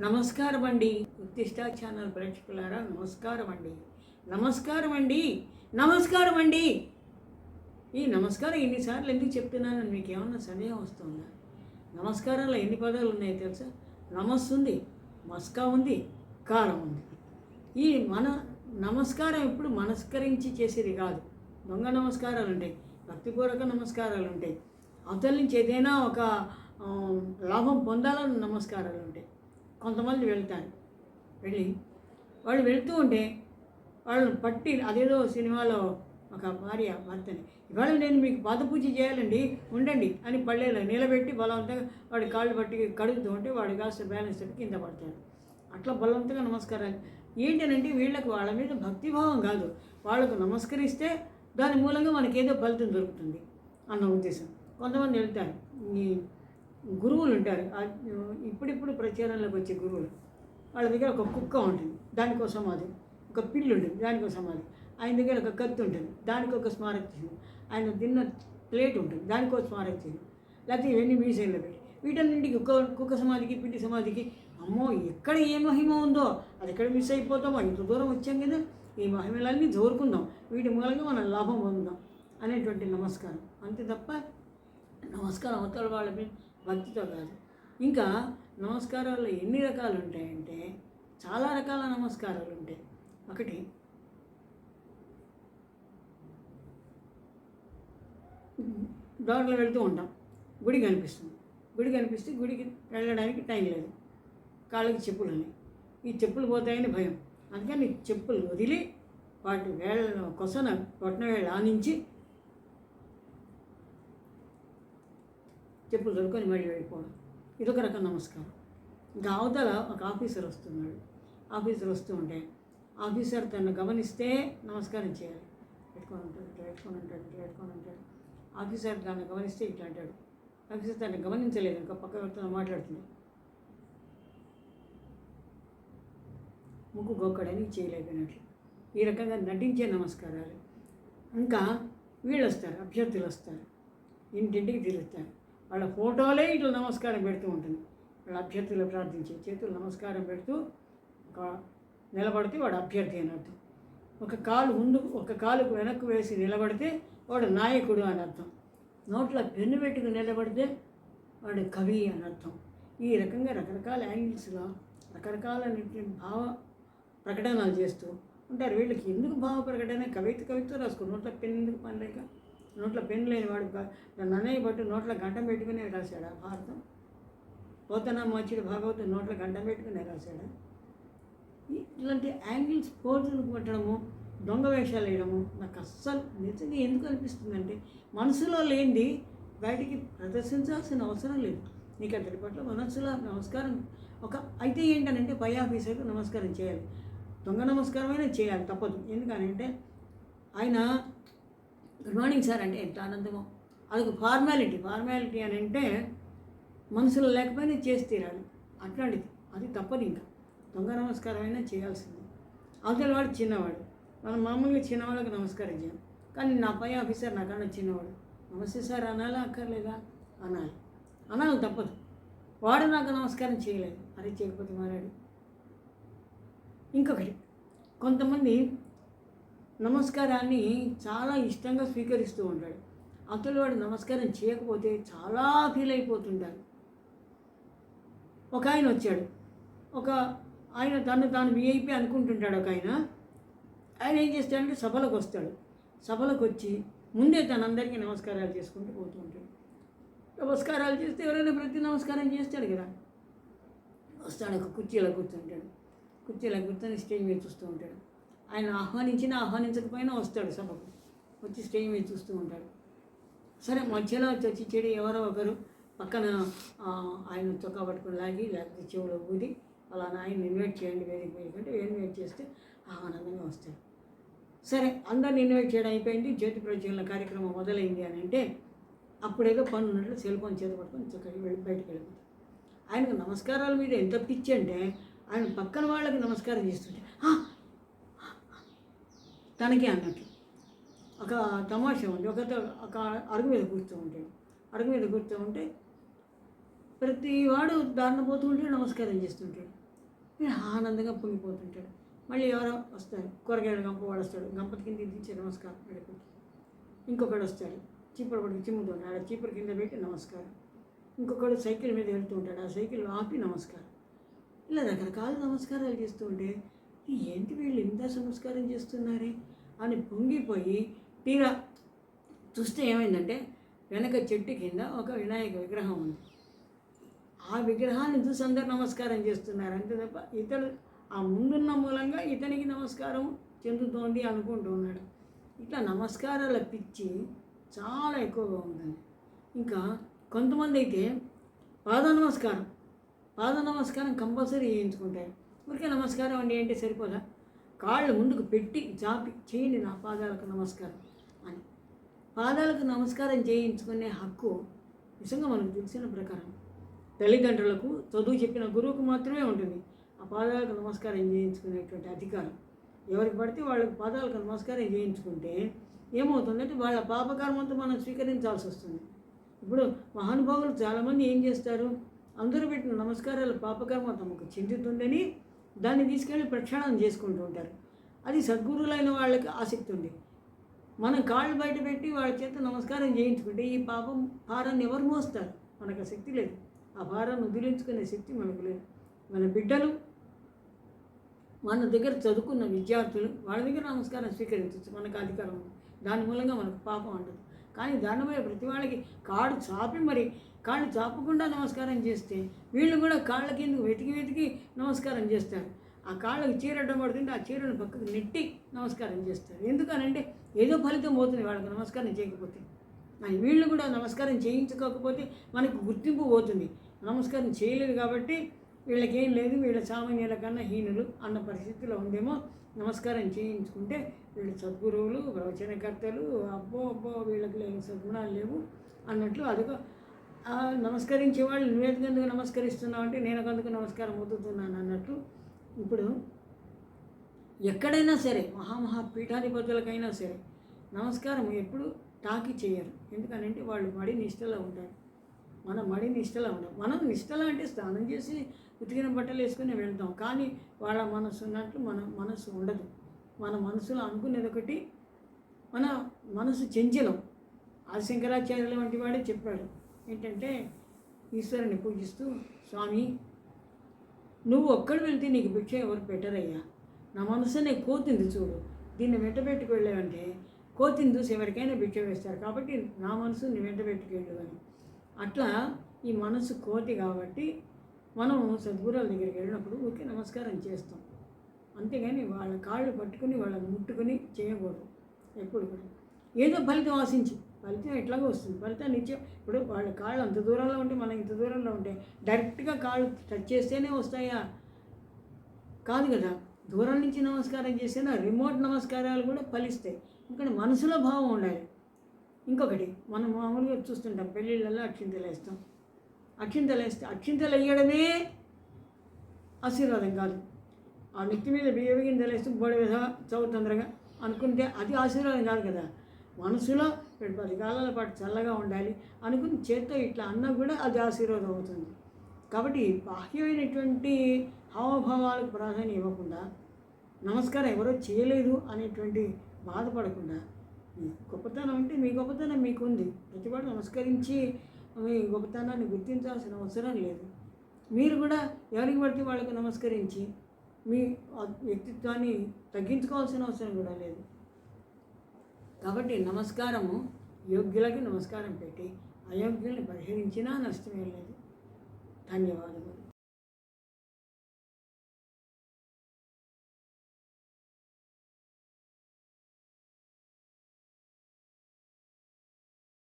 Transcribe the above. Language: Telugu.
నమస్కారం అండి. ఉత్తిష్ట ఛానల్ ప్రేక్షకులారా నమస్కారం అండి. నమస్కారం అండి. నమస్కారం అండి. ఈ నమస్కారం ఎన్నిసార్లు ఎందుకు చెప్తున్నానని మీకు ఏమన్నా సందేహం వస్తుందా? నమస్కారంలో ఎన్ని పదాలు ఉన్నాయో తెలుసా? నమస్సు ఉంది మస్కా ఉంది కారం ఉంది. ఈ మన నమస్కారం ఇప్పుడు మనస్కరించి చేసేది కాదు. దొంగ నమస్కారాలు ఉంటాయి భక్తిపూర్వక నమస్కారాలు ఉంటాయి. అవతల నుంచి ఏదైనా ఒక లాభం పొందాలని నమస్కారాలు ఉంటాయి. కొంతమంది వెళ్తారు. వెళ్ళి వాళ్ళు వెళ్తూ ఉంటే వాళ్ళని పట్టి అదేదో సినిమాలో ఒక భార్య భర్తని ఇవాళ నేను మీకు పాదపూజ చేయాలండి ఉండండి అని పళ్ళేలా నిలబెట్టి బలవంతంగా వాడి కాళ్ళు పట్టి కడుగుతూ ఉంటే వాడి కాస్త బ్యాలెన్స్ తప్పి కింద పడతాడు. అట్లా బలవంతంగా నమస్కారాలు. ఏంటనంటే వీళ్ళకి వాళ్ళ మీద భక్తిభావం కాదు. వాళ్ళకు నమస్కరిస్తే దాని మూలంగా మనకి ఏదో ఫలితం దొరుకుతుంది అన్న ఉద్దేశం. కొంతమంది వెళ్తారు. ఈ గురువులు ఉంటారు. ఇప్పుడిప్పుడు ప్రచారంలోకి వచ్చే గురువులు. వాళ్ళ దగ్గర ఒక కుక్క ఉంటుంది. దానికి ఒక సమాధి ఒక పిల్లి ఉంటుంది. దానికి ఒక సమాధి ఆయన దగ్గర ఒక కత్తి ఉంటుంది. దానికి ఒక స్మారక చిహ్నం. ఆయన తిన్న ప్లేట్ ఉంటుంది. దానికి ఒక స్మారక చిహ్నం. లేకపోతే ఇవన్నీ మ్యూజియంలో పెట్టి వీటన్నింటికి కుక్క కుక్క సమాధికి పిల్లి సమాధికి అమ్మో ఎక్కడ ఏ మహిమ ఉందో? అది ఎక్కడ మిస్ అయిపోతామో? ఇంత దూరం వచ్చాం కదా. ఈ మహిమలన్నీ జోరుకుందాం. వీటి మూలంగా మనం లాభం పొందుదాం. అనేటువంటి నమస్కారం. అంతే తప్ప నమస్కారం అవతల వాళ్ళ మీద భక్తితో కాదు. ఇంకా నమస్కారాల్లో ఎన్ని రకాలు ఉంటాయంటే చాలా రకాల నమస్కారాలు ఉంటాయి. ఒకటి దారిలో వెళ్తూ ఉంటాం. గుడి కనిపిస్తుంది. గుడి కనిపిస్తే గుడికి వెళ్ళడానికి టైం లేదు. కాళ్ళకి చెప్పులు అని. ఈ చెప్పులు పోతాయని భయం. అందుకని చెప్పులు వదిలి వాటి వేళ్ళ కొసన కొట్టిన వేళ ఆనించి చెప్పులు దొరుకొని మళ్ళీ వెళ్ళిపోవడం. ఇదొక రకం నమస్కారం. ఇంకా అవతల ఒక ఆఫీసర్ వస్తున్నాడు. ఆఫీసర్ వస్తూ ఉంటే ఆఫీసర్ తను గమనిస్తే నమస్కారం చేయాలి. పెట్టుకొని ఉంటాడు ఇట్లా పెట్టుకొని ఉంటాడు ఇట్లా పెట్టుకొని ఉంటాడు. ఆఫీసర్ దాన్ని గమనిస్తే ఇట్లా అంటాడు. ఆఫీసర్ తను గమనించలేదు ఇంకా పక్క వ్యక్తితో మాట్లాడుతుంది ముక్కు గొక్కడని చేయలేకపోయినట్లు. ఈ రకంగా నటించే నమస్కారాలు. ఇంకా వీళ్ళు వస్తారు అభ్యర్థులు వస్తారు ఇంటింటికి తిరుగుతారు. వాళ్ళ ఫోటోలే ఇట్లా నమస్కారం పెడుతూ ఉంటుంది. వాళ్ళ అభ్యర్థులు ప్రార్థించే చేతులు నమస్కారం పెడుతూ ఒక నిలబడితే వాడు అభ్యర్థి అని అర్థం. ఒక కాలు ముందు ఒక కాలుకు వెనక్కు వేసి నిలబడితే వాడు నాయకుడు అని అర్థం. నోట్లో పెన్ను పెట్టుకుని నిలబడితే వాడు కవి అని అర్థం. ఈ రకంగా రకరకాల యాంగిల్స్లో రకరకాలైనటువంటి భావ ప్రకటనలు చేస్తూ ఉంటారు. వీళ్ళకి ఎందుకు భావ ప్రకటన? కవిత కవిత రాసుకున్న నోట్ల పెన్ ఎందుకు పని లేక నోట్ల పెన్ లేని వాడు క- నన్ను పట్టు నోట్లో గంటం పెట్టుకునే రాశాడా? భారతం పోతన మచ్చిడి భాగవతం నోట్ల గంటం పెట్టుకునే రాశాడా? ఇట్లాంటి ఇలాంటి యాంగిల్స్ పోజులు కొట్టడము దొంగ వేషాలు వేయడము నాకు అస్సలు నిజంగా ఎందుకు అనిపిస్తుందంటే మనసులో లేనిది బయటికి ప్రదర్శించాల్సిన అవసరం లేదు. నీకు అతడి పట్ల మనసులో నమస్కారం. ఒక అయితే ఏంటనంటే పై ఆఫీసర్కు నమస్కారం చేయాలి. దొంగ నమస్కారమైనా చేయాలి తప్పదు. ఎందుకనంటే ఆయన గుడ్ మార్నింగ్ సార్ అంటే ఎంత ఆనందమో. అదొక ఫార్మాలిటీ ఫార్మాలిటీ అని అంటే మనసులో లేకపోయినా చేసి తీరాలి. అట్లాంటిది. అది తప్పదు ఇంకా. దొంగ నమస్కారం అయినా చేయాల్సింది. అవతల వాడు చిన్నవాడు. మనం మామూలుగా చిన్నవాళ్ళకి నమస్కారం చేయం. కానీ నా పై ఆఫీసర్ నాకన్నా చిన్నవాడు. నమస్తే సార్ అనాలా అక్కర్లేదా? అనాలి. అనాలి తప్పదు. వాడు నాకు నమస్కారం చేయలేదు. అరే చేయకపోతే మారాడు. ఇంకొకటి. కొంతమంది నమస్కారాన్ని చాలా ఇష్టంగా స్వీకరిస్తూ ఉంటాడు. అతడు వాడు నమస్కారం చేయకపోతే చాలా ఫీల్ అయిపోతుంటారు ఒక ఆయన వచ్చాడు. ఒక ఆయన తను తాను విఐపి అనుకుంటుంటాడు ఒక ఆయన. ఆయన ఏం చేస్తాడంటే సభలకు వస్తాడు. సభలకు వచ్చి ముందే తనందరికీ నమస్కారాలు చేసుకుంటూ పోతూ ఉంటాడు. నమస్కారాలు చేస్తే ఎవరైనా ప్రతి నమస్కారం చేస్తాడు కదా. వస్తాడు ఒక కుర్చీలో కూర్చుంటాడు. కుర్చీలో కూర్చొని స్టేజ్ మీద చూస్తూ ఉంటాడు. ఆయన ఆహ్వానించినా ఆహ్వానించకపోయినా వస్తాడు సభకు. వచ్చి స్టే మీద చూస్తూ ఉంటాడు. సరే మధ్యలో వచ్చి చెడు ఎవరో ఒకరు పక్కన ఆయన చొక్కా పట్టుకుని లాగి లేకపోతే చెవులో ఊది అలా ఆయన ఇన్వైట్ చేయండి వేదిక వేదిక ఇన్వైట్ చేస్తే ఆనందంగా వస్తాడు. సరే అందరిని ఇన్వైట్ చేయడం అయిపోయింది. జ్యోతి ప్రజ్వలన కార్యక్రమం మొదలైంది అని అంటే అప్పుడేదో పని ఉన్నట్లు సెల్ ఫోన్ చేత పట్టుకొని చక్కగా వెళ్ళి బయటకు వెళ్ళిపోతాడు. ఆయనకు నమస్కారాల మీద ఎంత పిచ్చి అంటే ఆయన పక్కన వాళ్ళకి నమస్కారం చేస్తుంటే తనకి అన్నట్లు. ఒక తమాషా ఉంది. ఒక ఒక అరుగు మీద కూర్చో ఉంటాడు అరుగు మీద కూర్చో ఉంటే ప్రతి వాడు దారిన పోతుంటాడు నమస్కారం చేస్తుంటాడు. వీడు ఆనందంగా పొంగిపోతుంటాడు. మళ్ళీ ఎవరో వస్తారు. కూరగాయలు గంప వాడు వస్తాడు. గంప కింద దించి నమస్కారం పెడుతుంది ఇంకొకడు వస్తాడు. చీపురు పడికి చిమ్ముతుంటాడు ఆ చీపురు కింద పెట్టి నమస్కారం. ఇంకొకడు సైకిల్ మీద వెళ్తూ ఉంటాడు. ఆ సైకిల్ ఆపి నమస్కారం. ఇలా రకరకాల నమస్కారాలు చేస్తుంటే ఏంటి వీళ్ళు ఇంత నమస్కారం చేస్తున్నారే అని పొంగిపోయి తీరా చూస్తే ఏమైందంటే వెనక చెట్టు కింద ఒక వినాయక విగ్రహం ఉంది. ఆ విగ్రహాన్ని చూసి అందరు నమస్కారం చేస్తున్నారు. అంతే తప్ప ఇతడు ఆ ముందున్న మూలంగా ఇతనికి నమస్కారం చెందుతోంది అనుకుంటూ ఉన్నాడు. ఇట్లా నమస్కారాల పిచ్చి చాలా ఎక్కువగా ఉంటుంది ఇంకా కొంతమంది అయితే పాద నమస్కారం పాద నమస్కారం కంపల్సరీ చేయించుకుంటారు. ఊరికే నమస్కారం అండి అంటే సరిపోదా? కాళ్ళు ముందుకు పెట్టి చాపి చేయండి నా పాదాలకు నమస్కారం అని. పాదాలకు నమస్కారం చేయించుకునే హక్కు నిజంగా మనకు తెలిసిన ప్రకారం. తల్లిదండ్రులకు చదువు చెప్పిన గురువుకు మాత్రమే ఉంటుంది. ఆ పాదాలకు నమస్కారం చేయించుకునేటువంటి అధికారం. ఎవరికి పడితే వాళ్ళకి పాదాలకు నమస్కారం చేయించుకుంటే ఏమవుతుందంటే వాళ్ళ పాపకర్మంతో మనం స్వీకరించాల్సి వస్తుంది. ఇప్పుడు మహానుభావులు చాలామంది ఏం చేస్తారు? అందరూ పెట్టిన నమస్కారాలు పాపకర్మ తమకు చెందుతుందని దాన్ని తీసుకెళ్ళి ప్రక్షాళన చేసుకుంటూ ఉంటారు. అది సద్గురువులైన వాళ్ళకి ఆసక్తి ఉంది. మనం కాళ్ళు బయట పెట్టి వాళ్ళ చేత నమస్కారం చేయించుకుంటే ఈ పాపం భారాన్ని ఎవరు మోస్తారు? మనకు ఆ శక్తి లేదు. ఆ భారాన్ని వదిలించుకునే శక్తి మనకు లేదు. మన బిడ్డలు మన దగ్గర చదువుకున్న విద్యార్థులు వాళ్ళ దగ్గర నమస్కారం స్వీకరించవచ్చు. మనకు అధికారం ఉంది. దాని మూలంగా మనకు పాపం ఉండదు కానీ దానిపై ప్రతి వాళ్ళకి కాడు చాపి మరి కాళ్ళు చాపకుండా నమస్కారం చేస్తే వీళ్ళు కూడా కాళ్ళ కింద వెతికి వెతికి నమస్కారం చేస్తారు. ఆ కాళ్ళకి చీర పడుతుంటే ఆ చీరను పక్కకు నెట్టి నమస్కారం చేస్తారు. ఎందుకనంటే ఏదో ఫలితం పోతుంది వాళ్ళకి నమస్కారం చేయకపోతే. అని వీళ్ళు కూడా నమస్కారం చేయించుకోకపోతే మనకు గుర్తింపు పోతుంది. నమస్కారం చేయలేదు కాబట్టి వీళ్ళకేం లేదు వీళ్ళ సామాన్యుల కన్నా హీనులు అన్న పరిస్థితిలో ఉందేమో నమస్కారం చేయించుకుంటే వీళ్ళు సద్గురువులు ప్రవచనకర్తలు అబ్బో అబ్బో వీళ్ళకి లేని సద్గుణాలు లేవు అన్నట్లు అదిగో నమస్కరించే వాళ్ళు నువ్వెందుకు నమస్కరిస్తున్నావు అంటే నేను అందుకు నమస్కారం అవుతున్నాను అన్నట్టు. ఇప్పుడు ఎక్కడైనా సరే మహామహా పీఠాధిపతులకైనా సరే నమస్కారం ఎప్పుడు టాకి చేయరు. ఎందుకనంటే వాళ్ళు మడి నిష్టలో ఉంటారు. మనం మడి నిష్టలో ఉంటాం మనం నిష్టలో అంటే స్నానం చేసి ఉతికిన బట్టలు వేసుకుని వెళ్తాం. కానీ వాళ్ళ మనసు ఉన్నట్లు మన మనసు ఉండదు. మన మనసులో అనుకునేది ఒకటి మన మనసు చెంచలం. ఆది శంకరాచార్యుల వంటి వాడే చెప్పాడు. ఏంటంటే ఈశ్వరుని పూజిస్తూ స్వామి నువ్వు ఒక్కడు వెళ్తే నీకు భిక్ష ఎవరు పెట్టరయ్యా? నా మనసునే కోతింది చూడు. దీన్ని వెంటబెట్టుకు వెళ్ళావంటే కోతిని చూసి ఎవరికైనా భిక్ష వేస్తారు కాబట్టి నా మనసు నీ వెంట అని. అట్లా ఈ మనసు కోతి కాబట్టి మనం సద్గురుల దగ్గరికి వెళ్ళినప్పుడు ఊరికే నమస్కారం చేస్తాం. అంతేగాని వాళ్ళ కాళ్ళు పట్టుకుని వాళ్ళని ముట్టుకుని చేయకూడదు. ఎప్పుడు కూడా. ఏదో ఫలితం ఆశించి. ఫలితం ఎట్లాగో వస్తుంది. ఫలితాన్ని ఇచ్చే ఇప్పుడు వాళ్ళ కాళ్ళు అంత దూరంలో ఉంటే మనం ఇంత దూరంలో ఉంటే డైరెక్ట్గా కాళ్ళు టచ్ చేస్తేనే వస్తాయా? కాదు కదా. దూరం నుంచి నమస్కారం చేసినా రిమోట్ నమస్కారాలు కూడా ఫలిస్తాయి. ఎందుకంటే మనసులో భావం ఉండాలి. ఇంకొకటి మనం మామూలుగా చూస్తుంటాం పెళ్ళిళ్ళల్లో అక్షింతలు వేస్తాం. అక్షింతలు వేస్తే అక్షింతలు వేయడమే ఆశీర్వాదం కాదు. ఆ నెత్తి మీద బియ్య తెలిస్తే బోడ విధ చదువు తొందరగా అనుకుంటే అది ఆశీర్వాదం కాదు కదా. మనసులో వీడు పది కాలాల పాటు చల్లగా ఉండాలి అనుకుని చేత్తో ఇట్లా అన్నా కూడా అది ఆశీర్వాదం అవుతుంది. కాబట్టి బాహ్యమైనటువంటి హావభావాలకు ప్రాధాన్యం ఇవ్వకుండా నమస్కారం ఎవరో చేయలేదు అనేటువంటి బాధపడకుండా మీ గొప్పతనం అంటే మీ గొప్పతనం మీకు ఉంది ప్రతివాడు నమస్కరించి మీ గొప్పతనాన్ని గుర్తించాల్సిన అవసరం లేదు. మీరు కూడా ఎవరికి పడితే వాళ్ళకి నమస్కరించి మీ వ్యక్తిత్వాన్ని తగ్గించుకోవాల్సిన అవసరం కూడా లేదు. కాబట్టి నమస్కారము యోగ్యులకి నమస్కారం పెట్టి అయోగ్యుల్ని పరిహరించినా నష్టమే లేదు. ధన్యవాదములు.